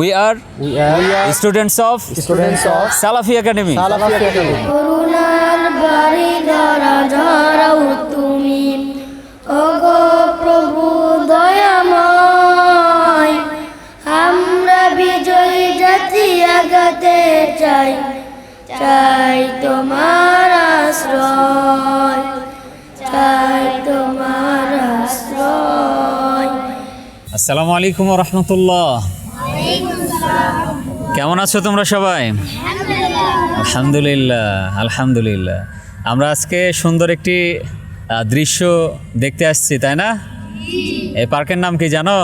We are We are students of students of Salafi academy Salafi Academy. করুণার বাড়ি ধরা ধরাও তুমি। ওগো প্রভু দয়াময় আমরা বিজয়ী জাতি আগাতে চাই। চাই তোমার আশ্রয় চাই তোমার আশ্রয়। আসসালামু আলাইকুম রহমতুল্লাহ। কেমন আছো তোমরা সবাই? আলহামদুলিল্লাহ আলহামদুলিল্লাহ। আমরা আজকে সুন্দর একটি দৃশ্য দেখতে আসছি, তাই না? এই পার্কের নাম কি জানো?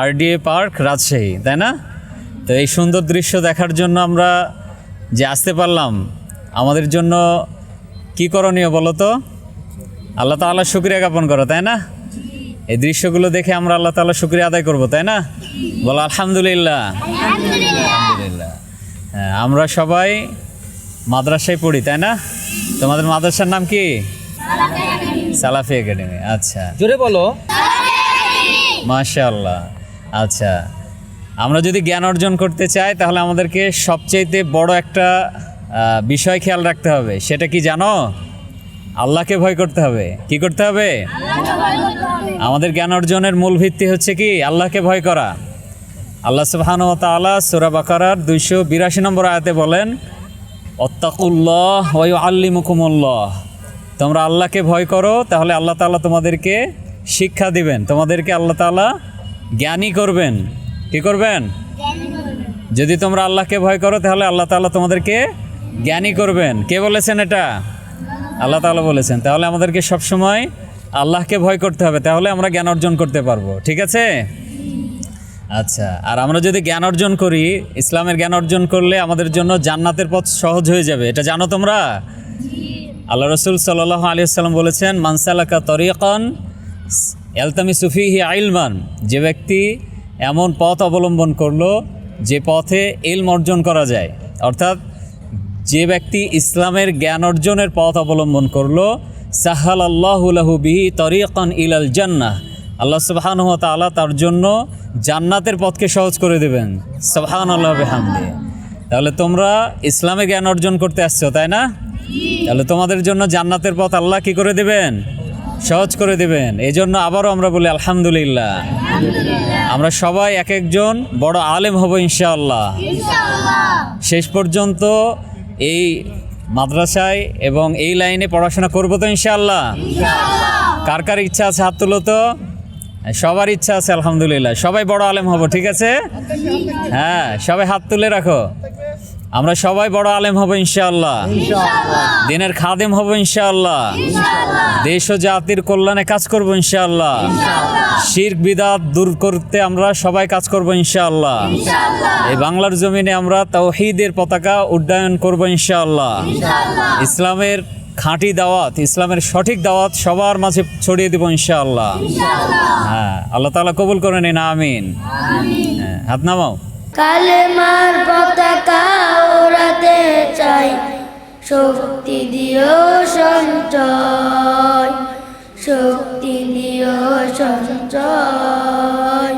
আরডিএ পার্ক রাজশাহী, তাই না? তো এই সুন্দর দৃশ্য দেখার জন্য আমরা যে আসতে পারলাম, আমাদের জন্য কি করণীয় বলো তো? আল্লাহ তাআলা শুক্রিয়া জ্ঞাপন করো, তাই না? এই দৃশ্যগুলো দেখে আমরা আল্লাহ তাআলা শুক্রিয়া আদায় করব তাই না? বলো আলহামদুলিল্লাহ। আলহামদুলিল্লাহ। হ্যাঁ, আমরা সবাই মাদ্রাসায় পড়ি তাই না? তোমাদের মাদ্রাসার নাম কি? সালাফি একাডেমি। আচ্ছা। জোরে বলো। মাশাআল্লাহ। আচ্ছা। আমরা যদি জ্ঞান অর্জন করতে চাই তাহলে আমাদেরকে সবচাইতে বড় একটা বিষয় খেয়াল রাখতে হবে। সেটা কি জানো? আল্লাহকে ভয় করতে হবে। কি করতে হবে? আমাদের জ্ঞান অর্জনের মূল ভিত্তি হচ্ছে কি? আল্লাহকে ভয় করা। আল্লাহ সুবহান তাআলা সূরা বাকারার দুইশো বিরাশি নম্বর আয়াতে বলেন অত্তাকুল্লাহ ওয়ু আল্লিমুকুমুল্লাহ তোমরা আল্লাহকে ভয় করো তাহলে আল্লাহ তাআলা তোমাদেরকে শিক্ষা দিবেন। তোমাদেরকে আল্লাহ তাআলা জ্ঞানী করবেন। কি করবেন। যদি তোমরা আল্লাহকে ভয় করো তাহলে আল্লাহ তাআলা তোমাদেরকে জ্ঞানী করবেন। কে বলেছেন এটা? আল্লাহ তাআলা বলেছেন, তাহলে আমাদেরকে সবসময় আল্লাহকে ভয় করতে হবে, তাহলে আমরা জ্ঞান অর্জন করতে পারব, ঠিক আছে? আচ্ছা আর আমরা যদি জ্ঞান অর্জন করি, ইসলামের জ্ঞান অর্জন করলে আমাদের জন্য জান্নাতের পথ সহজ হয়ে যাবে, এটা জানো তোমরা? আল্লাহ রসুল সাল্লাহ আলী সাল্লাম বলেছেন মানসালাকা তরিকন এলতামি সুফিহি আইলমান যে ব্যক্তি এমন পথ অবলম্বন করল, যে পথে এলম অর্জন করা যায়। অর্থাৎ যে ব্যক্তি ইসলামের জ্ঞান অর্জনের পথ অবলম্বন করল সাহাল আল্লাহুলাহু বিহি তরিকন ইলাল জান্নাহ। আল্লাহ সুবাহানুহ তাআলা তার জন্য জান্নাতের পথকে সহজ করে দেবেন। সুবহান আল্লাহ বেহামদে। তাহলে তোমরা ইসলামে জ্ঞান অর্জন করতে আসছো তাই না? তাহলে তোমাদের জন্য জান্নাতের পথ আল্লাহ কি করে দেবেন? সহজ করে দেবেন। এই জন্য আবারও আমরা বলি আলহামদুলিল্লাহ। আমরা সবাই এক একজন বড় আলেম হব ইনশাআল্লাহ। শেষ পর্যন্ত এই মাদ্রাসায় এবং এই লাইনে পড়াশোনা করব তো ইনশাআল্লাহ। কার কার ইচ্ছা আছে হাত তুলো তো? সবার ইচ্ছা আছে আলহামদুলিল্লাহ। সবাই বড় আলেম হব ঠিক আছে? হ্যাঁ সবাই হাত তুলে রাখো। আমরা সবাই বড় আলেম হব ইনশাআল্লাহ। দিনের খাদেম হব ইনশাআল্লাহ। দেশ ও জাতির কল্যাণে কাজ করব ইনশাআল্লাহ। শিরক বিদাত দূর করতে আমরা সবাই কাজ করব ইনশাআল্লাহ। এই বাংলার জমিনে আমরা তাওহীদের পতাকা উড্ডয়ন করব ইনশাআল্লাহ। ইসলামের খাঁটি দাওয়াত ইসলামের সঠিক দাওয়াত সবার মাঝে ছড়িয়ে দেব ইনশাআল্লাহ। হ্যাঁ আল্লাহ তাআলা কবুল করে নিন আমিন। হ্যাঁ হাত নামাও। কালেমার পতাকা ওড়াতে চাই শক্তি দিও সঞ্চয়। শক্তি দিও সঞ্চয়।